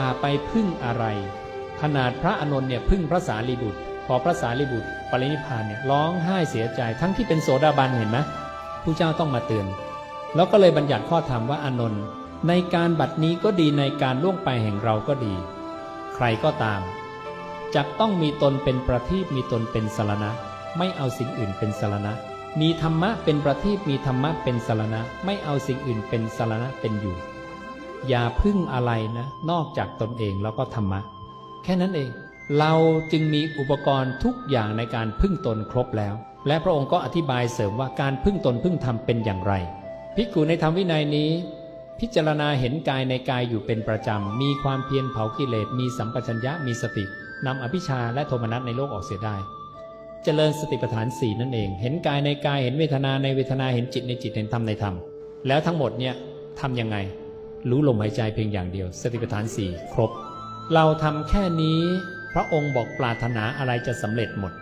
อย่าไปพึ่งอะไร ขนาดพระอานนท์เนี่ยพึ่งพระสารีบุตร พอพระสารีบุตรปรินิพพานเนี่ยร้องไห้เสียใจทั้งที่เป็นโสดาบันเห็นไหมผู้เจ้าต้องมาเตือน แล้วก็เลยบัญญัติข้อธรรมว่าอานนท์ในการบัดนี้ก็ดีในการล่วงไปแห่งเราก็ดี ใครก็ตามจักต้องมีตนเป็นประทีปมีตนเป็นสารณะ ไม่เอาสิ่งอื่นเป็นสารณะ มีธรรมะเป็นประทีปมีธรรมะเป็นสารณะ ไม่เอาสิ่งอื่นเป็นสารณะเป็นอยู่ อย่าพึ่งอะไรนะ นอกจากตนเองแล้วก็ธรรมะ แค่นั้นเอง เราจึงมีอุปกรณ์ทุกอย่างในการพึ่งตนครบแล้ว และพระองค์ก็อธิบายเสริมว่าการพึ่งตนพึ่งธรรมเป็นอย่างไรภิกขุในธรรมวินัยนี้ พิจารณาเห็นกายในกายอยู่เป็นประจำ มีความเพียรเผากิเลสมีสัมปชัญญะมีสตินำอภิชาและโทมนัสในโลกออกเสียได้เจริญสติปัฏฐานสี่นั่นเอง เห็นกายในกาย เห็นเวทนาในเวทนา เห็นจิตในจิต เห็นธรรมในธรรม แล้วทั้งหมดเนี่ยทำยังไง รู้ลมหายใจเพียงอย่างเดียว สติปัฏฐานสี่ครบ เราทำแค่นี้ พระองค์บอกปรารถนาอะไรจะสำเร็จหมด